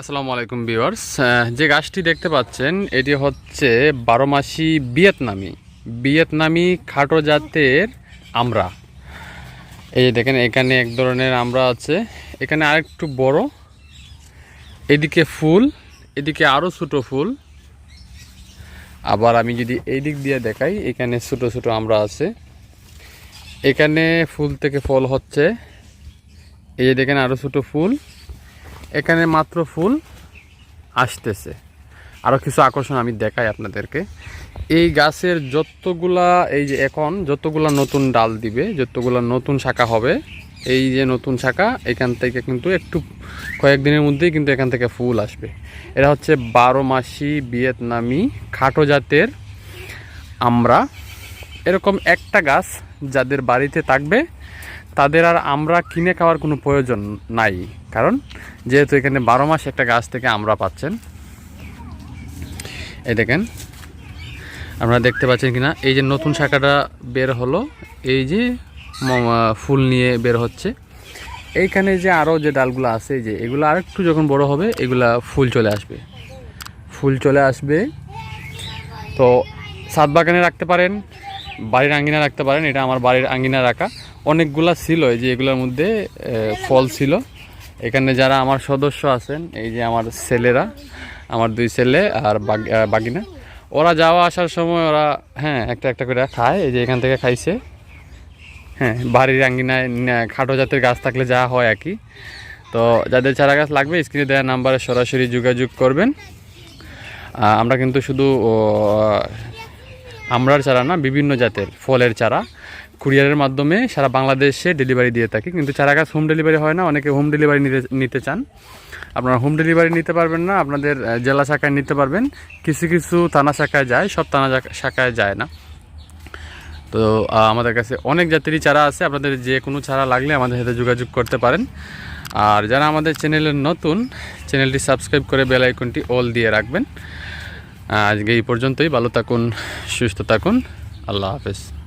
আসসালামু আলাইকুম ভিউয়ার্স। যে গাছটি দেখতে পাচ্ছেন, এটি হচ্ছে বারোমাসি ভিয়েতনামি। ভিয়েতনামি খাটো জাতের আমরা এই দেখেন, এখানে এক ধরনের আমরা আছে। এখানে আরেকটু বড়, এদিকে ফুল, এদিকে আরও ছোটো ফুল। আবার আমি যদি এই দিক দিয়ে দেখাই, এখানে ছোটো ছোটো আমরা আছে। এখানে ফুল থেকে ফল হচ্ছে। এই যে দেখেন আরও ছোটো ফুল। এখানে মাত্র ফুল আসতেছে। আরও কিছু আকর্ষণ আমি দেখাই আপনাদেরকে। এই গাছের যতগুলা, এই যে এখন যতগুলা নতুন ডাল দিবে, যতগুলা নতুন শাখা হবে, এই যে নতুন শাখা, এখান থেকে কিন্তু একটু, কয়েকদিনের মধ্যেই কিন্তু এখান থেকে ফুল আসবে। এটা হচ্ছে বারো মাসি ভিয়েতনামি খাটো জাতের আমরা। এরকম একটা গাছ যাদের বাড়িতে থাকবে তাদের আর আমরা কিনে খাওয়ার কোনো প্রয়োজন নাই। কারণ যেহেতু এখানে বারো মাস একটা গাছ থেকে আমরা পাচ্ছেন। এই দেখেন, আপনারা দেখতে পাচ্ছেন কিনা? এই যে নতুন শাখাটা বের হলো, এই যে ফুল নিয়ে বের হচ্ছে। এইখানে যে আরও যে ডালগুলো আছে যে এগুলো আর একটু যখন বড় হবে, এগুলা ফুল চলে আসবে। ফুল চলে আসবে। তো সাত বাগানে রাখতে পারেন, বাড়ির আঙ্গিনা রাখতে পারেন, এটা আমার বাড়ির আঙ্গিনা রাখা। অনেকগুলা ছিল, এই যে এগুলোর মধ্যে ফল ছিল। এখানে যারা আমার সদস্য আছেন, এই যে আমার ছেলেরা, আমার দুই ছেলে আর বাগ- বাগিনা, ওরা যাওয়া আসার সময় ওরা হ্যাঁ একটা একটা করে খায়, এই যে এখান থেকে খাইছে। হ্যাঁ বাড়ির আঙ্গিনায় খাটো জাতের গাছ থাকলে যা হয় আর কি। তো যাদের চারা গাছ লাগবে, স্ক্রিনে দেওয়া নাম্বারে সরাসরি যোগাযোগ করবেন। আমরা কিন্তু শুধু আমরার চারা না, বিভিন্ন জাতের ফলের চারা। কুরিয়ারের মাধ্যমে সারা বাংলাদেশে ডেলিভারি দিয়ে থাকি। কিন্তু চারা গাছ হোম ডেলিভারি হয় না, অনেকে হোম ডেলিভারি নিতে নিতে চান। আপনারা হোম ডেলিভারি নিতে পারবেন না, আপনাদের জেলা শাখায় নিতে পারবেন। কিছু কিছু থানা শাখায় যায়, সব থানা শাখায় যায় না। তো আমাদের কাছে অনেক জাতেরই চারা আছে। আপনাদের যে কোনো চারা লাগলে আমাদের সাথে যোগাযোগ করতে পারেন। আর যারা আমাদের চ্যানেলের নতুন চ্যানেলটি সাবস্ক্রাইব করে বেল আইকনটি অল দিয়ে রাখবেন। আজকে এই পর্যন্তই। ভালো থাকুন সুস্থ থাকুন। আল্লাহ হাফেজ।